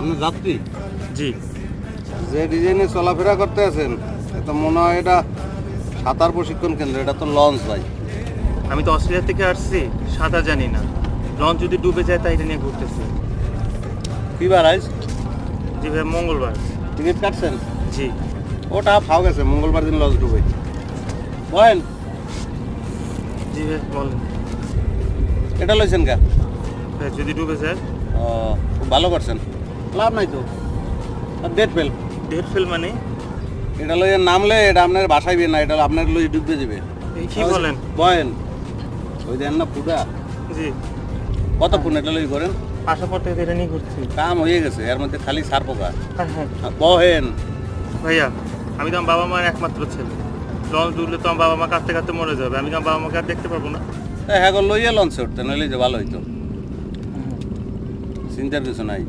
আপনি যাত্রী? জি। যে ডিজাইনে চলাফেরা করতে আছেন এটা মনে হয় এটা সাঁতার প্রশিক্ষণ কেন্দ্র এটা তো লঞ্চ ভাই। আমি তো অস্ট্রেলিয়া থেকে আসছি সাঁতার জানি না। লঞ্চ যদি ডুবে যায় তাই এটা নিয়ে ঘুরতেছি। কি বার আইস? জি ভাই মঙ্গলবার। টিকিট কাটছেন? জি। ওটা ফাও গেছে মঙ্গলবার দিন লঞ্চ ডুবে। বলেন। জি ভাই বলেন। এটা লইছেন কা? যদি ডুবে যায়। ও খুব ভালো করছেন। লাভ নাই তো? ডেট ফেল ডেট ফেল মানে? এটা লইয়ে নামলে এটা আপনার বাসায় না এটা আপনার লই ডুবতে যাবে। কি বলেন? বয়েন। ওই দেন না পুরা। জি। কত ফোন এটা লই করেন? তো এটা নিয়ে ঘুরছি। কাম হয়ে গেছে এর মধ্যে খালি সার পোকা। হ্যাঁ হ্যাঁ। বহেন ভাইয়া আমি তো আমার বাবা মায়ের একমাত্র ছেলে। লঞ্চ ডুবলে তো আমার বাবা মা কাঁদতে কাঁদতে মরে যাবে। আমি তো আমার বাবা মাকে আর দেখতে পারব না? হ্যাঁ গো লইয়া লঞ্চে উঠতে নইলে যে ভালো হইতো। চিন্তার কিছু নাই।